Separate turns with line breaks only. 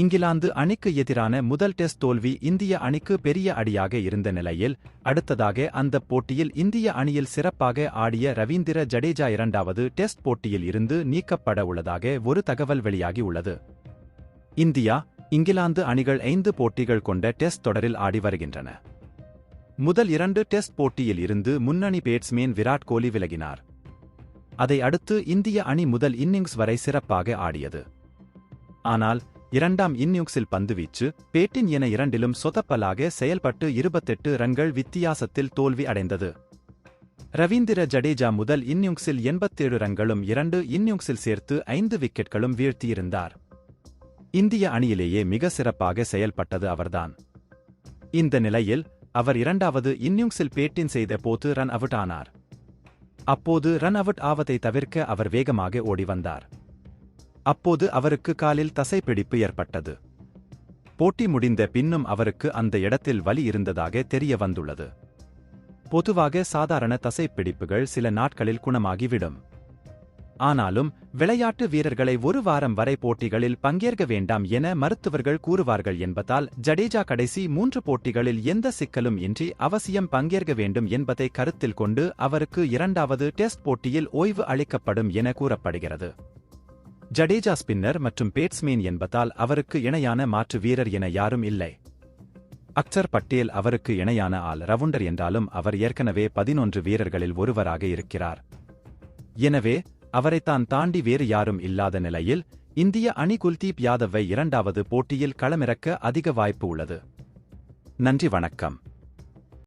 இங்கிலாந்து அணிக்கு எதிரான முதல் டெஸ்ட் தோல்வி இந்திய அணிக்கு பெரிய அடியாக இருந்த நிலையில் அடுத்ததாக அந்த போட்டியில் இந்திய அணியில் சிறப்பாக ஆடிய ரவீந்திர ஜடேஜா இரண்டாவது டெஸ்ட் போட்டியில் இருந்து நீக்கப்பட உள்ளதாக ஒரு தகவல் வெளியாகி உள்ளது. இந்தியா இங்கிலாந்து அணிகள் ஐந்து போட்டிகள் கொண்ட டெஸ்ட் தொடரில் ஆடி வருகின்றன. முதல் இரண்டு டெஸ்ட் போட்டியில் இருந்து முன்னணி பேட்ஸ்மேன் விராட் கோலி விலகினார். அதை அடுத்து இந்திய அணி முதல் இன்னிங்ஸ் வரை சிறப்பாக ஆடியது. ஆனால் இரண்டாம் இன்னிங்ஸில் பந்துவீச்சு பேட்டின் என இரண்டிலும் சொதப்பலாக செயல்பட்டு இருபத்தெட்டு ரன்கள் வித்தியாசத்தில் தோல்வி அடைந்தது. ரவீந்திர ஜடேஜா முதல் இன்னிங்ஸில் எண்பத்தேழு ரன்களும் இரண்டு இன்னிங்ஸில் சேர்த்து ஐந்து விக்கெட்களும் வீழ்த்தியிருந்தார். இந்திய அணியிலேயே மிக சிறப்பாக செயல்பட்டது அவர்தான். இந்த நிலையில் அவர் இரண்டாவது இன்னிங்ஸில் பேட்டின் செய்த போது ரன் அவுட் ஆனார். அப்போது ரன் அவுட் ஆவதை தவிர்க்க அவர் வேகமாக ஓடி வந்தார் அப்போது அவருக்கு காலில் தசைப்பிடிப்பு ஏற்பட்டது. போட்டி முடிந்த பின்னும் அவருக்கு அந்த இடத்தில் வலி இருந்ததாக தெரிய வந்துள்ளது. பொதுவாக சாதாரண தசைப்பிடிப்புகள் சில நாட்களில் குணமாகிவிடும். ஆனாலும் விளையாட்டு வீரர்களை ஒரு வாரம் வரை போட்டிகளில் பங்கேற்க வேண்டாம் என மருத்துவர்கள் கூறுவார்கள் என்பதால் ஜடேஜா கடைசி மூன்று போட்டிகளில் எந்த சிக்கலும் இன்றி அவசியம் பங்கேற்க வேண்டும் என்பதை கருத்தில் கொண்டு அவருக்கு இரண்டாவது டெஸ்ட் போட்டியில் ஓய்வு அளிக்கப்படும் என கூறப்படுகிறது. ஜடேஜா ஸ்பின்னர் மற்றும் பேட்ஸ்மேன் என்பதால் அவருக்கு இணையான மாற்று வீரர் என யாரும் இல்லை. அக்சர் பட்டேல் அவருக்கு இணையான ஆல் ரவுண்டர் என்றாலும் அவர் ஏற்கனவே பதினொன்று வீரர்களில் ஒருவராக இருக்கிறார். எனவே அவரைத்தான் தாண்டி வேறு யாரும் இல்லாத நிலையில் இந்திய அணி குல்தீப் யாதவை இரண்டாவது போட்டியில் களமிறக்க அதிக வாய்ப்பு உள்ளது. நன்றி வணக்கம்.